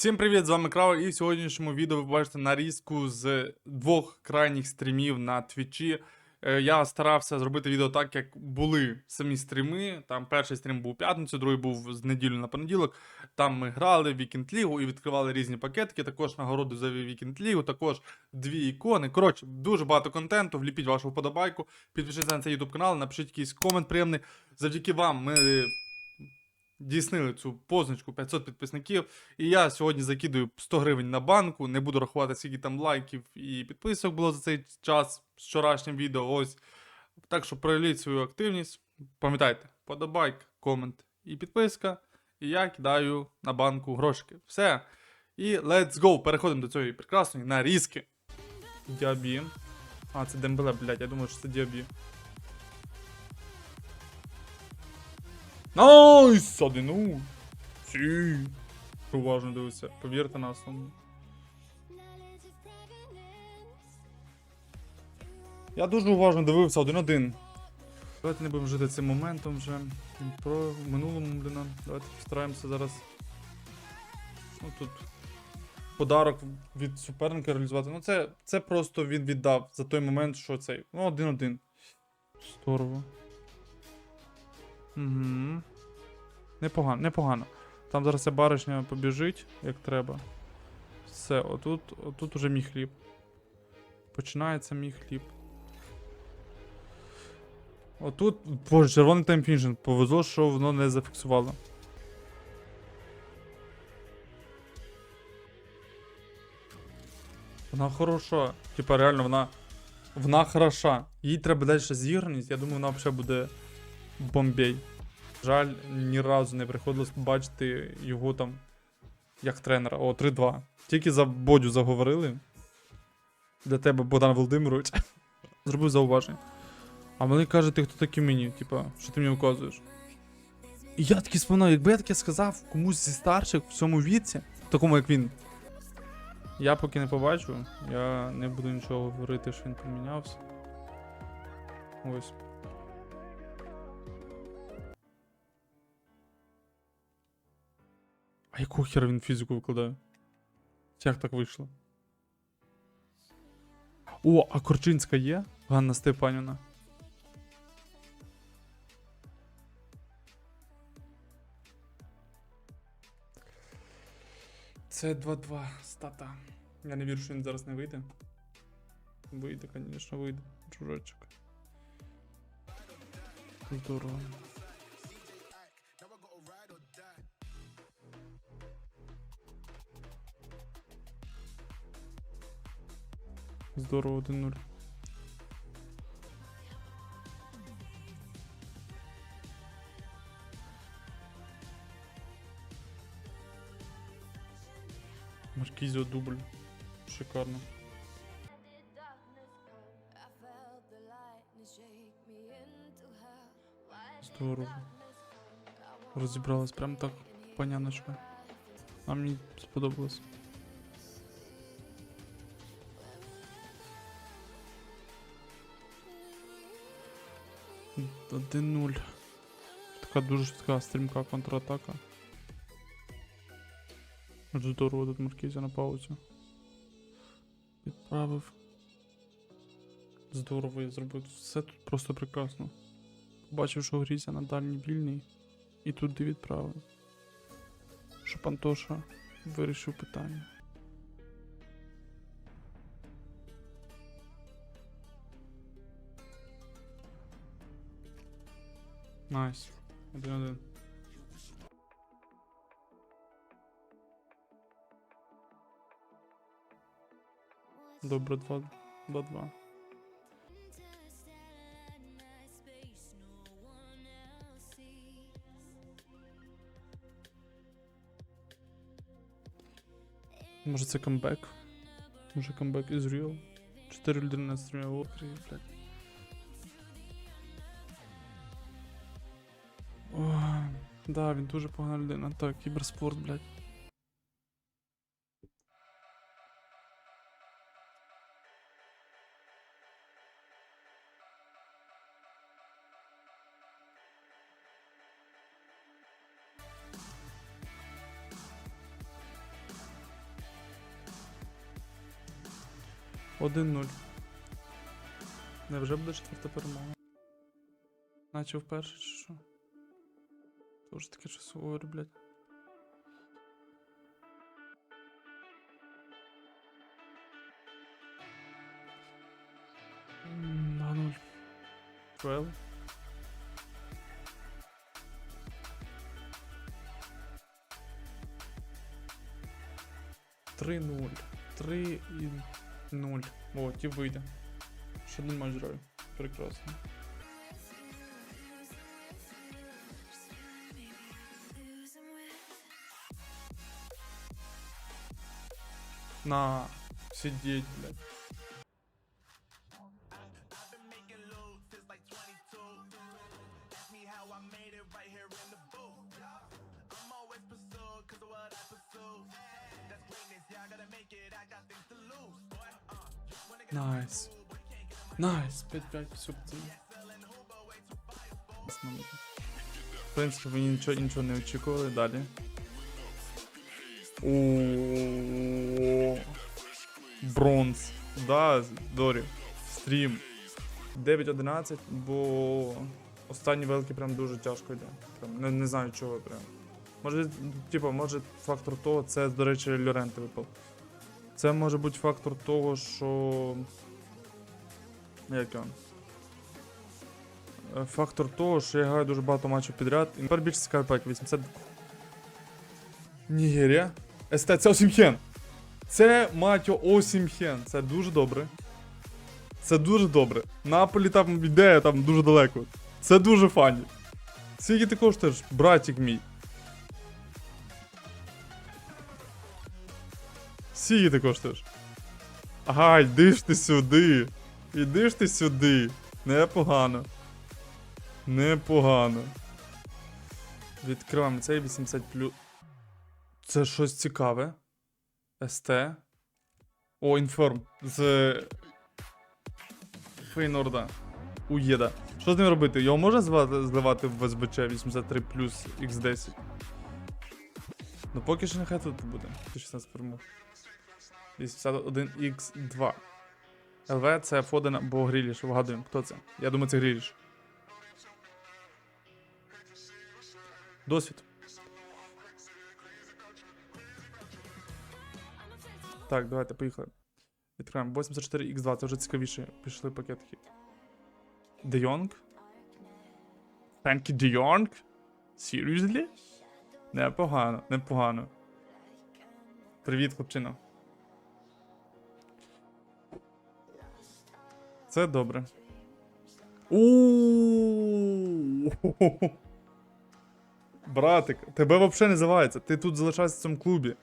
Всім привіт, з вами Крава, і в сьогоднішньому відео ви бачите нарізку з двох крайніх стрімів на твічі. Е, Я старався зробити відео так, як були самі стріми. Там перший стрім був п'ятницю, другий був з неділі на понеділок. Там ми грали в Вікенд Лігу і відкривали різні пакетики. Також нагороду за Вікенд Лігу, також дві ікони. Коротше, дуже багато контенту. Вліпіть вашу вподобайку, підпишіться на цей YouTube канал, напишіть якийсь комент приємний. Завдяки вам ми дійснили цю позначку 500 підписників. І я сьогодні закидую 100 гривень на банку. Не буду рахувати, скільки там лайків і підписок було за цей час з вчорашнім відео. Ось. Так що проявіть свою активність. Пам'ятайте, подобайк, комент і підписка. І я кидаю на банку грошики. Все. І let's go! Переходимо до цієї прекрасної нарізки. Діабі. А, це Дембеле, блядь, я думаю, що це Діабі. Найс! Одину! Сі! Уважно дивися, повірте на основну. Я дуже уважно дивився один-один. Давайте не будемо жити цим моментом вже. Про минулому, блін. Давайте постараємося зараз. Ну тут. Подарок від суперника реалізувати. Ну це, це просто він віддав за той момент, що цей. Ну, один-один. Здорово. Угу. Непогано, непогано. Там зараз ця баришня побіжить, як треба. Все, отут, отут уже мій хліб. Починається мій хліб. Отут, боже, червоний таймфінжен. Повезло, що воно не зафіксувало. Вона хороша. Типа реально вона. Вона хороша. Їй треба далі зіграність. Я думаю, вона взагалі буде бомбей. Жаль, ні разу не приходилось бачити його там як тренера. О, 3-2. Тільки за Бодю заговорили. Для тебе, Богдан Володимирович. Зробив зауваження. А вони кажуть, ти хто такий мені, типа, що ти мені вказуєш. І я такий споминаю, якби я таке сказав комусь зі старших в цьому віці, такому як він. Я поки не побачу, я не буду нічого говорити, що він помінявся. Ось. А якого він фізику викладає? Як так вийшло? О, а Корчинська є? Ганна Степанівна. Це 2-2 стата. Я не вірю, що він зараз не вийде. Вийде, звісно, вийде. Чужочок. Здорово. Здорово, 1-0. Маркізіо дубль. Шикарно. Здорово. Розібралась прям так, паняночка. А мені сподобалось. 1-0. Така дуже швидка стрімка контратака. Здорово тут Маркізя на паузі. Відправив. Здорово я зробив. Все тут просто прекрасно. Побачив, що Грізя на дальній вільний. І туди відправив. Щоб Антоша вирішив питання. Найс. Один-один. Добре, 2 до 2. Може це камбек? Може камбек is real? 4 людини на стрімі блядь. Да, він дуже погана людина. Так, кіберспорт, блядь. Один нуль. Невже буде четверта перемога? Наче вперше чи що? Тоже таке щось блядь. На нуль. Твел. Три нуль. Три і нуль. О, ті вийде. Ще один матч граю. Прекрасно. На, сидеть, блядь. Найс. Найс. 5-5, все. В принципі, ви нічого, нічого не очікували. Далі. О, Бронз. Да, Дорі. Стрім. 9-11, бо останні великі прям дуже тяжко йде. Прям, не, не знаю чого прям. Може, типу, може фактор того, це, до речі, Льоренти випав. Це може бути фактор того, що. Як його? Е, Фактор того, що я граю дуже багато матчів підряд. І тепер більше цікавий пак 80. Нігерія. СТ, це Осімхен. Це матьо Осімхен. Це дуже добре. Це дуже добре. Наполі там ідея там дуже далеко. Це дуже фані. Скільки ти коштуєш, братик мій? Скільки ти коштуєш? Ага, йди ж ти сюди. Іди ж ти сюди. Непогано. Непогано. Відкриваємо цей 80 плюс. Це щось цікаве. СТ. О, інформ. З. Фейнорда. Уєда. Що з ним робити? Його можна зливати в СБЧ 83 плюс X10? Ну поки що нехай тут буде. 16 перемог. 81X2. ЛВ це Фоден або Гріліш. Вгадуємо, хто це? Я думаю, це Гріліш. Досвід. Так, давайте, поїхали. Відкриваємо 84X2, це вже цікавіше. Пішли пакетики. Де Йонг? Фенкі Де Йонг? Seriously? Непогано, непогано. Привіт, хлопчина. Це добре. Братик, тебе взагалі не зливається. Ти тут залишаєшся в цьому клубі.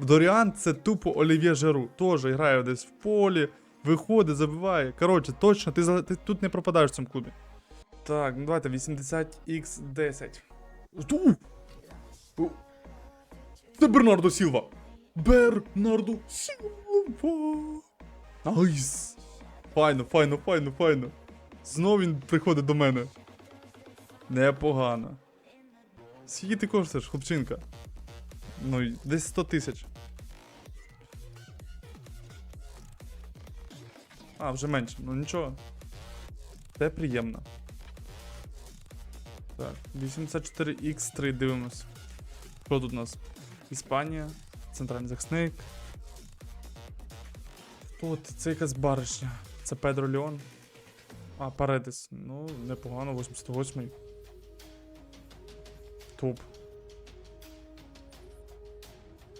Доріан це тупо Олів'є Жеру. Тоже грає десь в полі, виходить, забиває. Коротше, точно, ти, ти тут не пропадаєш в цьому клубі. Так, ну давайте 80x10. Це Бернардо Сілва. Бернардо Сілва. Найс. Файно, файно, файно, файно. Знову він приходить до мене. Непогано. Скільки ти коштуєш, хлопчинка? Ну, десь 100 тисяч. А, вже менше, ну нічого. Це приємно. Так, 84X3 дивимось. Що тут у нас? Іспанія, центральний захисник. Хто це? Це якась баришня. Це Педро Леон. А, Паредес. Ну, непогано, 88-й. Топ.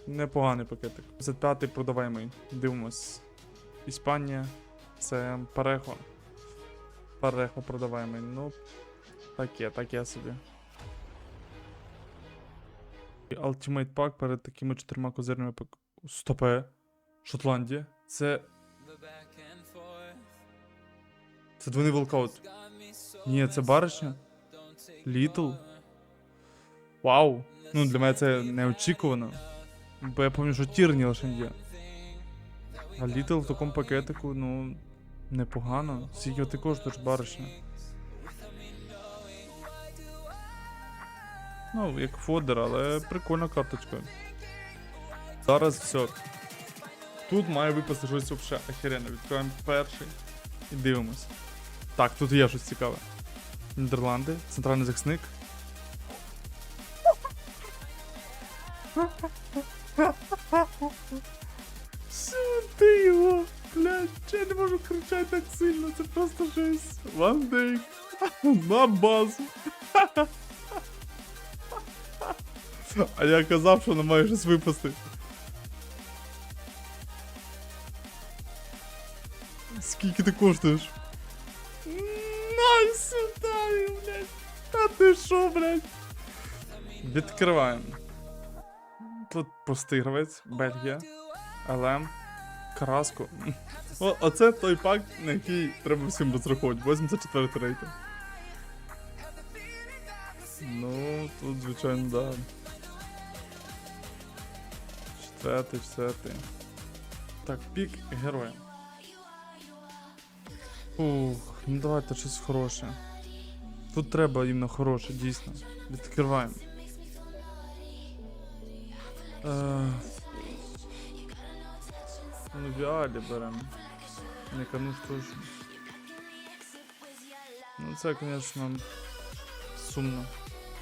Непоганий пакетик. 55-й продаваємий. Дивимось. Іспанія. Це Парехо. Парехо продаваємий. Ну, таке, таке собі. Ultimate Pack перед такими чотирма козирними пак. Стопе. Шотландія. Це. Це двойний волкаут. Ні, це баришня. Літл. Вау. Ну, для мене це неочікувано. Бо я пам'ятаю, що тірні лише є. А Літл в такому пакетику, ну, непогано. Скільки ти коштуєш, баришня? Ну, як фодер, але прикольна карточка. Зараз все. Тут має випасти щось взагалі охеренне. Відкриваємо перший і дивимось. Так, тут є щось цікаве. Нідерланди, центральний захисник. Ти його? Блядь, я не можу кричати так сильно, це просто жесть. One day. На базу. А я казав, що не має щось випасти. Скільки ти коштуєш? Найс, сюди, блядь. А ти що, блядь? Відкриваємо. Тут простий гравець, Бельгія, ЛМ, Краску. О, оце той пак, на який треба всім розраховувати. 84 рейтинг. Ну, тут, звичайно, да. Четвертий, четвертий. Так, пік героя. Ух, ну давайте щось хороше. Тут треба іменно хороше, дійсно. Відкриваємо. Е, Ну, Віалі беремо. Не кануш точно. Ну це, звісно, сумно.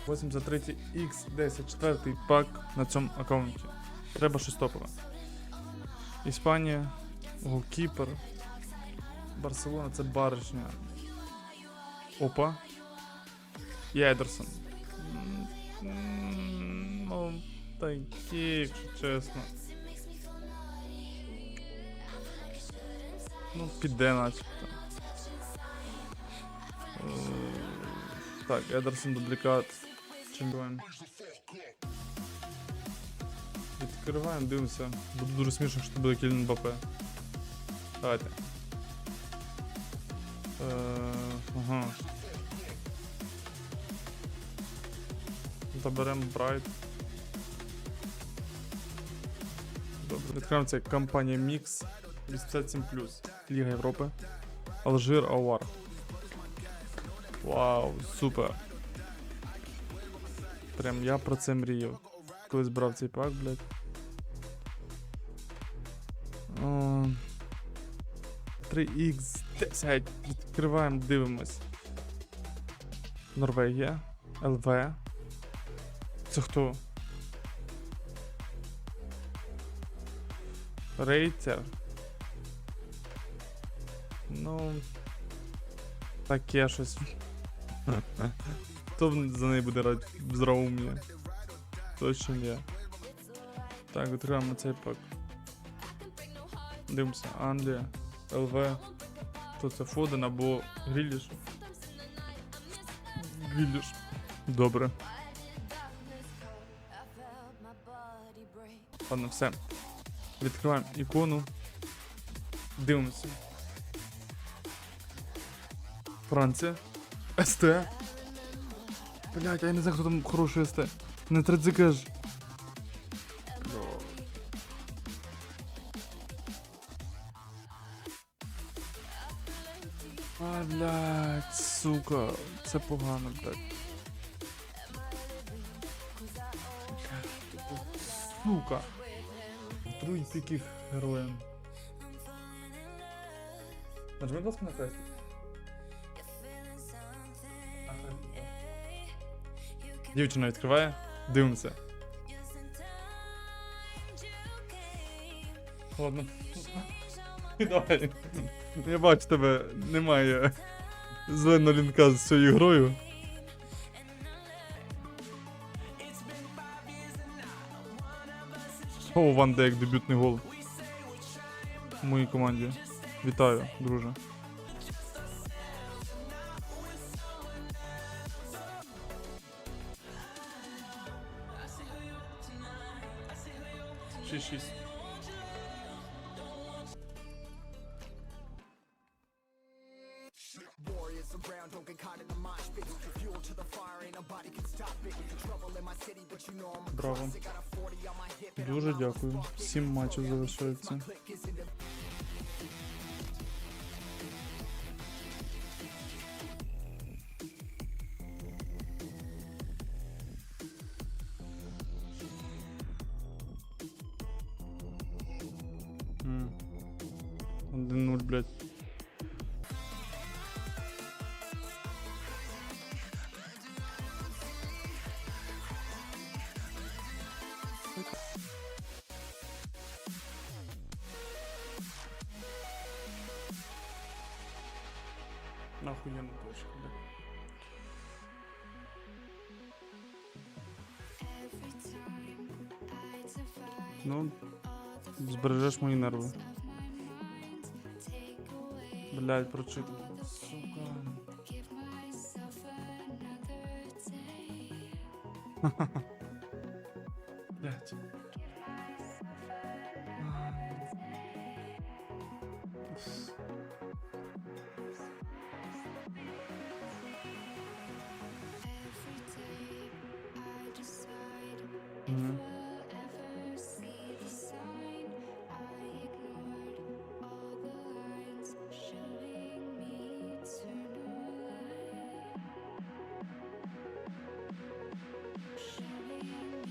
83 x 10 четвертий пак на цьому аккаунті. Треба щось топове. Іспанія, голкіпер. Барселона це баришня. Опа. І Едерсон. М, такі, якщо чесно. Ну, піде начебто. Е, Так, Едерсон дублікат. Чемпіон. Відкриваємо, дивимося. Буде дуже смішно, що буде Кілін Мбаппе. Давайте. Е, ага. Заберемо Брайт. Відкриваємо це компанія Mix 87 Ліга Європи. Алжир Ауар. Вау, супер. Прям я про це мріяв. Колись брав цей пак, блядь. О, 3х10. Відкриваємо, дивимось. Норвегія. ЛВ. Це хто? Рейтер. Ну. Таке щось. Хто за неї буде рад в Точно я. Так, відкриваємо цей пак. Дивимося, Англія, ЛВ. Хто це Фоден або Гріліш? Гріліш. Добре. Ладно, все. Відкриваємо ікону. Дивимося. Франція. СТ. Блять, а я не знаю, хто там хороший СТ. Не Традзикаж. А, блядь, сука, це погано, блядь. Сука. Другий піків героєм. Нажми, будь ласка, на крестик. Дівчина відкриває, дивимося. Ладно. Давай. Я бачу тебе, немає зеленого лінка з цією грою. О, Ван Дейк, дебютний гол. В моїй команді. Вітаю, друже. Шість-шість. Дякую. Сім матчів залишається. Ну, збережеш мої нерви. Блядь, прочитав. Сука.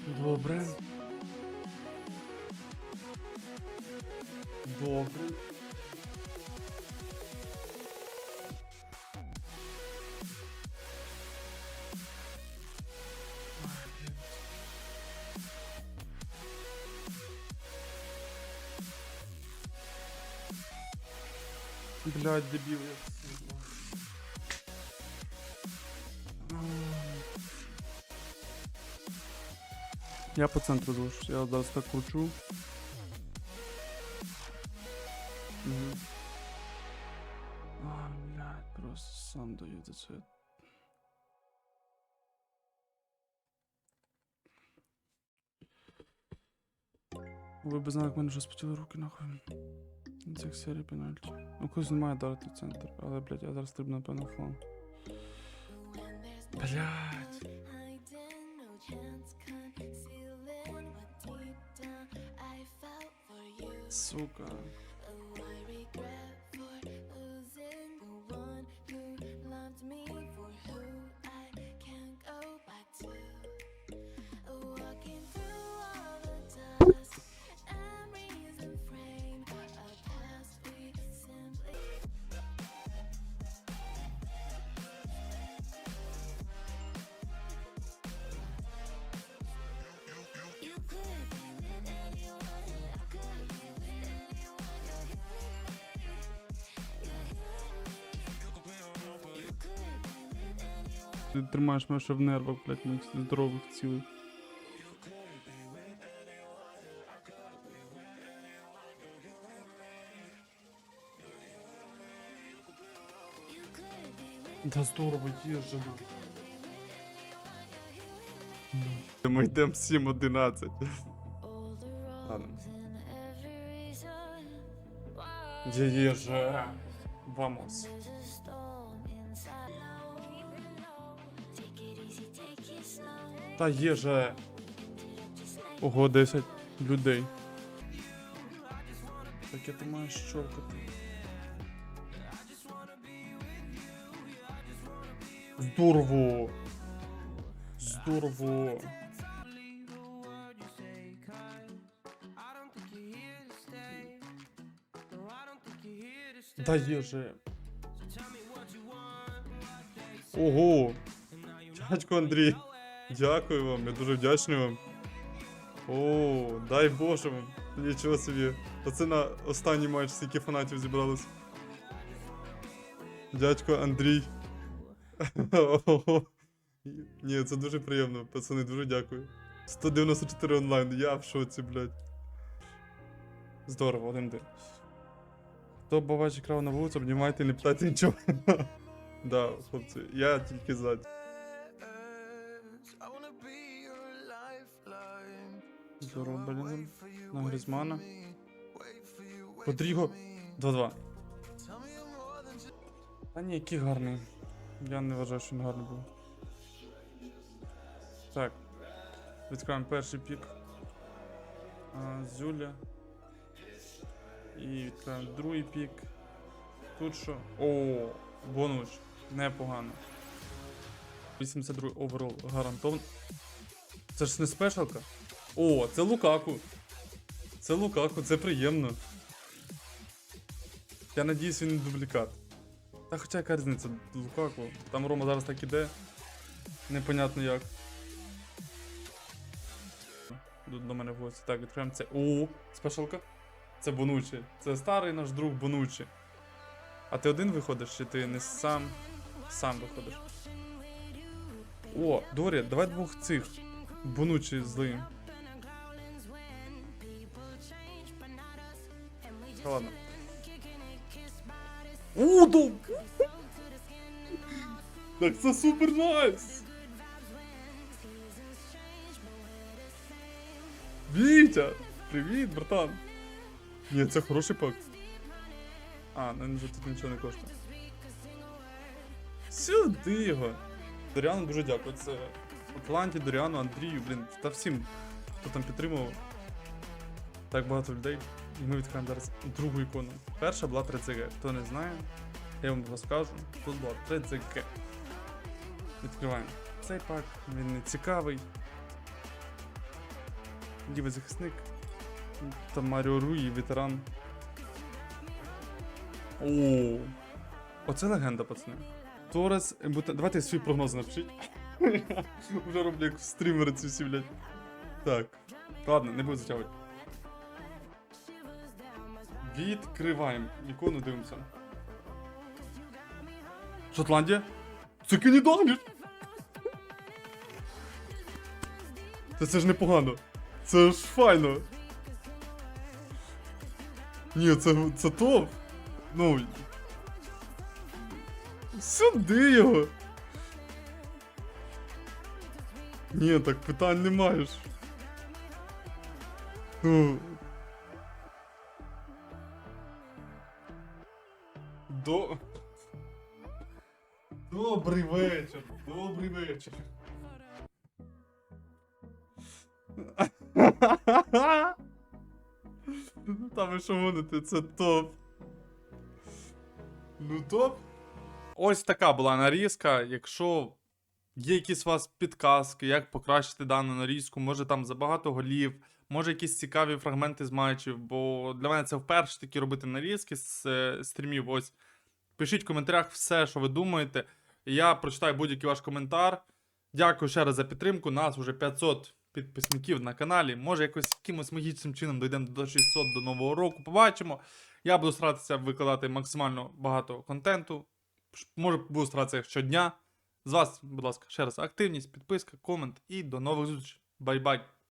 Добре. Добре. Блядь, дебіл, я Я по центру залишусь, я зараз так кручу. Угу. А, блядь, просто сам даю до це. Ви б знали, як мене вже спотіли руки нахуй. На цих серій пенальті. У когось немає дарити центр, але, блядь, я зараз стрибну, напевно, в фланг. Блядь. Сука. Ти тримаєш мене ще в нервах, блядь, моїх здорових цілих. Да здорово, їжа. Ми йдемо 7-11. Ладно. Їжа? Vamos. Та є же. Ого, 10 людей. Таке ти маєш щелкати. Здорово. Здорово. Да є же. Ого. Дядько Андрій. Дякую вам, я дуже вдячний вам. О, дай Боже вам. Нічого собі. Оце на останній матч стільки фанатів зібралось. Дядько Андрій. Ні, це дуже приємно, пацани, дуже дякую. 194 онлайн, я в шоці, блядь. Здорово, один день. Хто бачить крав на вулицю, обнімайте, не питайте нічого. Да, хлопці, я тільки за. Здорово, блін. На Грізмана. Подріго. 2-2. Та ні, який гарний. Я не вважаю, що він гарний був. Так. Відкриваємо перший пік. А, Зюля. І відкриваємо другий пік. Тут що? О, бонус. Непогано. 82 оверол гарантован. Це ж не спешалка. О, це Лукаку. Це Лукаку, це приємно. Я надіюсь, він не дублікат. Та хоча яка різниця, Лукаку. Там Рома зараз так іде. Непонятно як. До, до мене в гості. Так, відкриємо це. О, спешалка. Це Бонучі. Це старий наш друг Бонучі. А ти один виходиш, чи ти не сам? Сам виходиш. О, Дорі, давай двох цих. Бонучі злим. Та ладно. Дом! Так це супер найс! Вітя! Привіт, братан! Ні, це хороший пак. А, ну вже тут нічого не коштує. Сюди його! Доріану дуже дякую. Це Атланті, Доріану, Андрію, блін, та всім, хто там підтримував. Так багато людей. І ми відкриємо зараз другу ікону. Перша була 3CG. Хто не знає, я вам розкажу. Тут була 3CG. Відкриваємо цей пак, він не цікавий. Лівий захисник. Там Маріо Руї, ветеран. О, Оце легенда, пацани. Торес, давайте свій прогноз напишіть. Вже роблю як стрімери ці всі, блядь. Так. Ладно, не буду затягувати. Відкриваємо. Ікону дивимося. Шотландія? Це Кенні Та це ж непогано. Це ж файно. Ні, це, це топ. Ну. Сюди його. Ні, так питань не маєш. Ну. До... Добрий вечір. Добрий вечір. Та ви що гоните, це топ. Ну топ. Ось така була нарізка. Якщо є якісь у вас підказки, як покращити дану нарізку, може там забагато голів, може якісь цікаві фрагменти з матчів, бо для мене це вперше такі робити нарізки з е, стрімів. Ось пишіть в коментарях все, що ви думаєте. Я прочитаю будь-який ваш коментар. Дякую ще раз за підтримку. Нас вже 500 підписників на каналі. Може, якось якимось магічним чином дійдемо до 600 до нового року. Побачимо. Я буду старатися викладати максимально багато контенту. Може, буду старатися щодня. З вас, будь ласка, ще раз активність, підписка, комент і до нових зустрічей. Бай-бай!